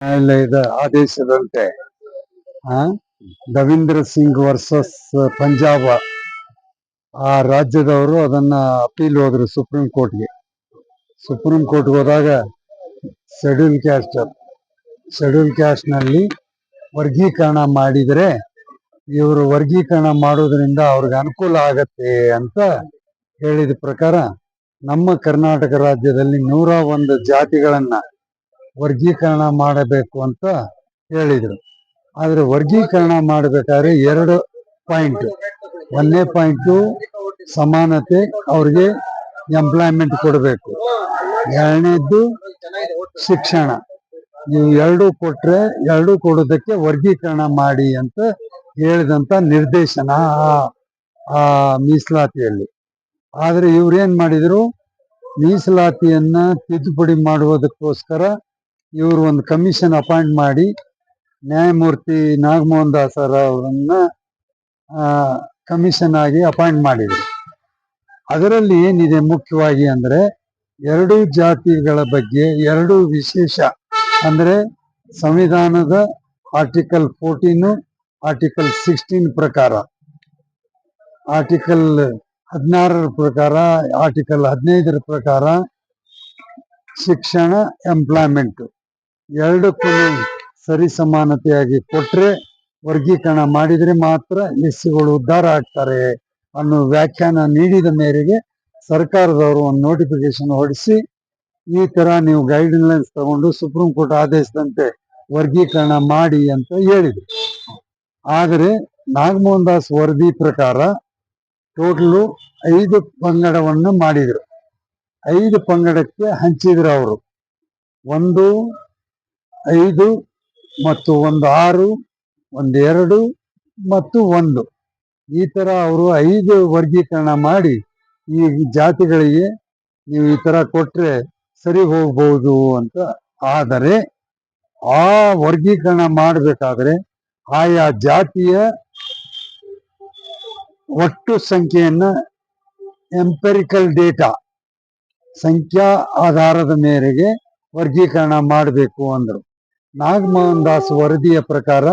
ನ್ಯಾಯಾಲಯದ ಆದೇಶದಂತೆ ಆ, ರವೀಂದ್ರ ಸಿಂಗ್ ವರ್ಸಸ್ ಪಂಜಾಬ್ ಆ ರಾಜ್ಯದವರು ಅದನ್ನ ಅಪೀಲ್ ಹೋದ್ರು ಸುಪ್ರೀಂ ಕೋರ್ಟ್ಗೆ. ಸುಪ್ರೀಂ ಕೋರ್ಟ್ಗೆ ಹೋದಾಗ ಶೆಡ್ಯೂಲ್ ಕ್ಯಾಸ್ಟ್ ಶೆಡ್ಯೂಲ್ ಕ್ಯಾಸ್ಟ್ನಲ್ಲಿ ವರ್ಗೀಕರಣ ಮಾಡಿದರೆ ಇವರು ವರ್ಗೀಕರಣ ಮಾಡೋದ್ರಿಂದ ಅವ್ರಿಗೆ ಅನುಕೂಲ ಆಗತ್ತೆ ಅಂತ ಹೇಳಿದ ಪ್ರಕಾರ ನಮ್ಮ ಕರ್ನಾಟಕ ರಾಜ್ಯದಲ್ಲಿ ನೂರ ಒಂದು ಜಾತಿಗಳನ್ನ ವರ್ಗೀಕರಣ ಮಾಡಬೇಕು ಅಂತ ಹೇಳಿದರು. ಆದರೆ ವರ್ಗೀಕರಣ ಮಾಡಬೇಕಾದ್ರೆ ಎರಡು ಪಾಯಿಂಟ್. ಒಂದನೇ ಪಾಯಿಂಟು ಸಮಾನತೆ, ಅವ್ರಿಗೆ ಎಂಪ್ಲಾಯ್ಮೆಂಟ್ ಕೊಡಬೇಕು. ಎರಡನೇದ್ದು ಶಿಕ್ಷಣ. ನೀವು ಎರಡು ಕೊಟ್ರೆ, ಎರಡು ಕೊಡೋದಕ್ಕೆ ವರ್ಗೀಕರಣ ಮಾಡಿ ಅಂತ ಹೇಳಿದಂತ ನಿರ್ದೇಶನ ಆ- ಮೀಸಲಾತಿಯಲ್ಲಿ. ಆದರೆ ಇವ್ರೇನ್ ಮಾಡಿದ್ರು? ಮೀಸಲಾತಿಯನ್ನ ತಿದ್ದುಪಡಿ ಮಾಡುವುದಕ್ಕೋಸ್ಕರ ಇವರು ಒಂದು ಕಮಿಷನ್ ಅಪಾಯಿಂಟ್ ಮಾಡಿ ನ್ಯಾಯಮೂರ್ತಿ ನಾಗಮೋಹನ್ ದಾಸರ ಅವರನ್ನ ಕಮಿಷನ್ ಆಗಿ ಅಪಾಯಿಂಟ್ ಮಾಡಿದ್ರು. ಅದರಲ್ಲಿ ಏನಿದೆ ಮುಖ್ಯವಾಗಿ ಅಂದ್ರೆ ಎರಡು ಜಾತಿಗಳ ಬಗ್ಗೆ ಎರಡು ವಿಶೇಷ ಅಂದ್ರೆ ಸಂವಿಧಾನದ ಆರ್ಟಿಕಲ್ ಫೋರ್ಟೀನ್, ಆರ್ಟಿಕಲ್ ಸಿಕ್ಸ್ಟೀನ್ ಪ್ರಕಾರ, ಆರ್ಟಿಕಲ್ ಹದಿನಾರರ ಪ್ರಕಾರ, ಆರ್ಟಿಕಲ್ ಹದಿನೈದರ ಪ್ರಕಾರ ಶಿಕ್ಷಣ, ಎಂಪ್ಲಾಯ್ಮೆಂಟ್. ಎರಡಕ್ಕೂ ಸರಿ ಸಮಾನತೆಯಾಗಿ ಕೊಟ್ರೆ ವರ್ಗೀಕರಣ ಮಾಡಿದ್ರೆ ಮಾತ್ರ ಎಸ್ಸಿಗಳು ಉದ್ಧಾರ ಆಗ್ತಾರೆ ಅನ್ನೋ ವ್ಯಾಖ್ಯಾನ ನೀಡಿದ ಮೇರೆಗೆ ಸರ್ಕಾರದವರು ಒಂದು ನೋಟಿಫಿಕೇಶನ್ ಹೊಡಿಸಿ, ಈ ತರ ನೀವು ಗೈಡ್ಲೈನ್ಸ್ ತಗೊಂಡು ಸುಪ್ರೀಂ ಕೋರ್ಟ್ ಆದೇಶದಂತೆ ವರ್ಗೀಕರಣ ಮಾಡಿ ಅಂತ ಹೇಳಿದ್ರು. ಆದರೆ ನಾಗಮೋಹನ್ ದಾಸ್ ವರದಿ ಪ್ರಕಾರ ಟೋಟಲು ಐದು ಪಂಗಡವನ್ನು ಮಾಡಿದ್ರು. ಐದು ಪಂಗಡಕ್ಕೆ ಹಂಚಿದ್ರು ಅವರು. ಒಂದು ಐದು ಮತ್ತು ಒಂದು ಆರು, ಒಂದು ಎರಡು ಮತ್ತು ಒಂದು. ಈ ತರ ಅವರು ಐದು ವರ್ಗೀಕರಣ ಮಾಡಿ ಈ ಜಾತಿಗಳಿಗೆ ನೀವು ಈ ತರ ಕೊಟ್ಟರೆ ಸರಿ ಹೋಗ್ಬಹುದು ಅಂತ. ಆದರೆ ಆ ವರ್ಗೀಕರಣ ಮಾಡಬೇಕಾದ್ರೆ ಆಯಾ ಜಾತಿಯ ಒಟ್ಟು ಸಂಖ್ಯೆಯನ್ನ ಎಂಪೆರಿಕಲ್ ಡೇಟಾ ಸಂಖ್ಯಾ ಆಧಾರದ ಮೇರೆಗೆ ವರ್ಗೀಕರಣ ಮಾಡಬೇಕು ಅಂದ್ರು. ನಾಗಮೋಹನ್ ದಾಸ್ ವರದಿಯ ಪ್ರಕಾರ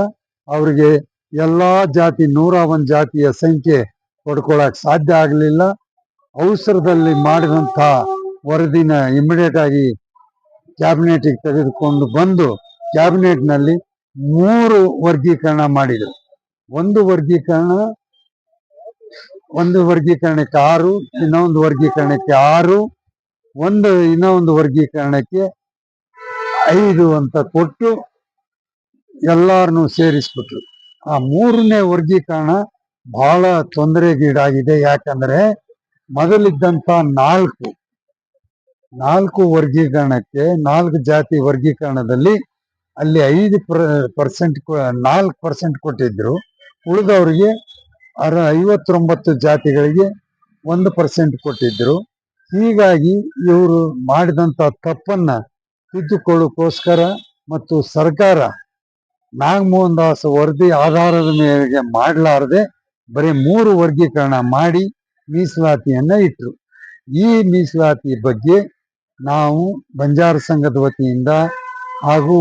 ಅವರಿಗೆ ಎಲ್ಲಾ ಜಾತಿ ನೂರ ಒಂದು ಜಾತಿಯ ಸಂಖ್ಯೆ ಪಡ್ಕೊಳಕ್ ಸಾಧ್ಯ ಆಗಲಿಲ್ಲ. ಅವಸರದಲ್ಲಿ ಮಾಡಿದಂತ ವರದಿನ ಇಮಿಡಿಯೇಟ್ ಆಗಿ ಕ್ಯಾಬಿನೆಟ್ ತೆಗೆದುಕೊಂಡು ಬಂದು ಕ್ಯಾಬಿನೆಟ್ನಲ್ಲಿ ಮೂರು ವರ್ಗೀಕರಣ ಮಾಡಿದ್ರು. ಒಂದು ವರ್ಗೀಕರಣ, ಒಂದು ವರ್ಗೀಕರಣಕ್ಕೆ ಆರು, ಇನ್ನೊಂದು ವರ್ಗೀಕರಣಕ್ಕೆ ಆರು, ಒಂದು, ಇನ್ನೊಂದು ವರ್ಗೀಕರಣಕ್ಕೆ ಐದು ಅಂತ ಕೊಟ್ಟು ಎಲ್ಲಾರನ್ನು ಸೇರಿಸ್ಬಿಟ್ರು. ಆ ಮೂರನೇ ವರ್ಗೀಕರಣ ಬಹಳ ತೊಂದರೆಗೀಡಾಗಿದೆ. ಯಾಕಂದ್ರೆ ಮೊದಲಿದ್ದಂತ ನಾಲ್ಕು ನಾಲ್ಕು ವರ್ಗೀಕರಣಕ್ಕೆ, ನಾಲ್ಕು ಜಾತಿ ವರ್ಗೀಕರಣದಲ್ಲಿ ಅಲ್ಲಿ ಐದು ಪರ್ಸೆಂಟ್ ನಾಲ್ಕು ಪರ್ಸೆಂಟ್ ಕೊಟ್ಟಿದ್ರು. ಉಳಿದವರಿಗೆ ಅರ, ಐವತ್ತೊಂಬತ್ತು ಜಾತಿಗಳಿಗೆ ಒಂದು ಪರ್ಸೆಂಟ್ ಕೊಟ್ಟಿದ್ರು. ಹೀಗಾಗಿ ಇವರು ಮಾಡಿದಂತ ತಪ್ಪನ್ನ ತಿದ್ದುಕೊಳ್ಳೋಕ್ಕೋಸ್ಕರ ಮತ್ತು ಸರ್ಕಾರ ನಾಗಮೋಹನ್ ದಾಸ್ ವರದಿ ಆಧಾರದ ಮೇರೆಗೆ ಮಾಡಲಾರದೆ ಬರೀ ಮೂರು ವರ್ಗೀಕರಣ ಮಾಡಿ ಮೀಸಲಾತಿಯನ್ನ ಇಟ್ರು. ಈ ಮೀಸಲಾತಿ ಬಗ್ಗೆ ನಾವು ಬಂಜಾರ ಸಂಘದ ವತಿಯಿಂದ ಹಾಗೂ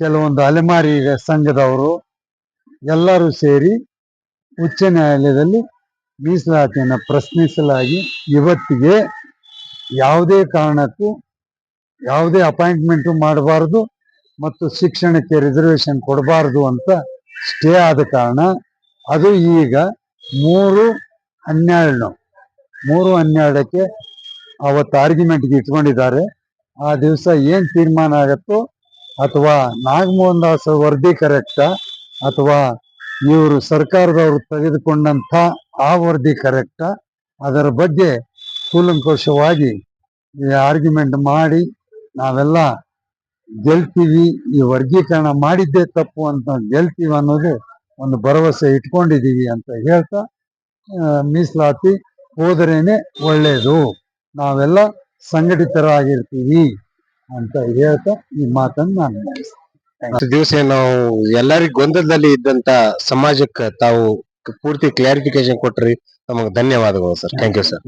ಕೆಲವೊಂದು ಅಲೆಮಾರಿ ಸಂಘದವರು ಎಲ್ಲರೂ ಸೇರಿ ಉಚ್ಚ ನ್ಯಾಯಾಲಯದಲ್ಲಿ ಮೀಸಲಾತಿಯನ್ನು ಪ್ರಶ್ನಿಸಲಾಗಿ ಇವತ್ತಿಗೆ ಯಾವುದೇ ಕಾರಣಕ್ಕೂ ಯಾವುದೇ ಅಪಾಯಿಂಟ್ಮೆಂಟ್ ಮಾಡಬಾರದು ಮತ್ತು ಶಿಕ್ಷಣಕ್ಕೆ ರಿಸರ್ವೇಶನ್ ಕೊಡಬಾರದು ಅಂತ ಸ್ಟೇ ಆದ ಕಾರಣ ಅದು ಈಗ ಮೂರು ಹನ್ನೆರಡು ಮೂರು ಹನ್ನೆರಡಕ್ಕೆ ಅವತ್ತು ಆರ್ಗ್ಯುಮೆಂಟ್ಗೆ ಇಟ್ಕೊಂಡಿದ್ದಾರೆ. ಆ ದಿವಸ ಏನು ತೀರ್ಮಾನ ಆಗತ್ತೋ ಅಥವಾ ನಾಗಮೋಹನ್ ದಾಸ್ ವರದಿ ಕರೆಕ್ಟಾ ಅಥವಾ ಇವರು ಸರ್ಕಾರದವರು ತೆಗೆದುಕೊಂಡಂಥ ಆ ವರದಿ ಕರೆಕ್ಟ ಅದರ ಬಗ್ಗೆ ಕೂಲಂಕುಷವಾಗಿ ಆರ್ಗ್ಯುಮೆಂಟ್ ಮಾಡಿ ನಾವೆಲ್ಲ ಗೆಲ್ತೀವಿ ಈ ವರ್ಗೀಕರಣ ಮಾಡಿದ್ದೇ ತಪ್ಪು ಅಂತ ಗೆಲ್ತೀವಿ ಅನ್ನೋದು ಒಂದು ಭರವಸೆ ಇಟ್ಕೊಂಡಿದ್ದೀವಿ ಅಂತ ಹೇಳ್ತಾ ಮೀಸಲಾತಿ ಹೋದರೇನೆ ಒಳ್ಳೇದು. ನಾವೆಲ್ಲ ಸಂಘಟಿತರಾಗಿರ್ತೀವಿ ಅಂತ ಹೇಳ್ತಾ ಈ ಮಾತನ್ನು ನಾನು ದಿವಸ ನಾವು ಎಲ್ಲರಿಗೂ ಗೊಂದಲದಲ್ಲಿ ಇದ್ದಂತ ಸಮಾಜಕ್ಕೆ ತಾವು ಪೂರ್ತಿ ಕ್ಲಾರಿಫಿಕೇಶನ್ ಕೊಟ್ರಿ. ನಮಗೆ ಧನ್ಯವಾದಗಳು ಸರ್. Thank you sir.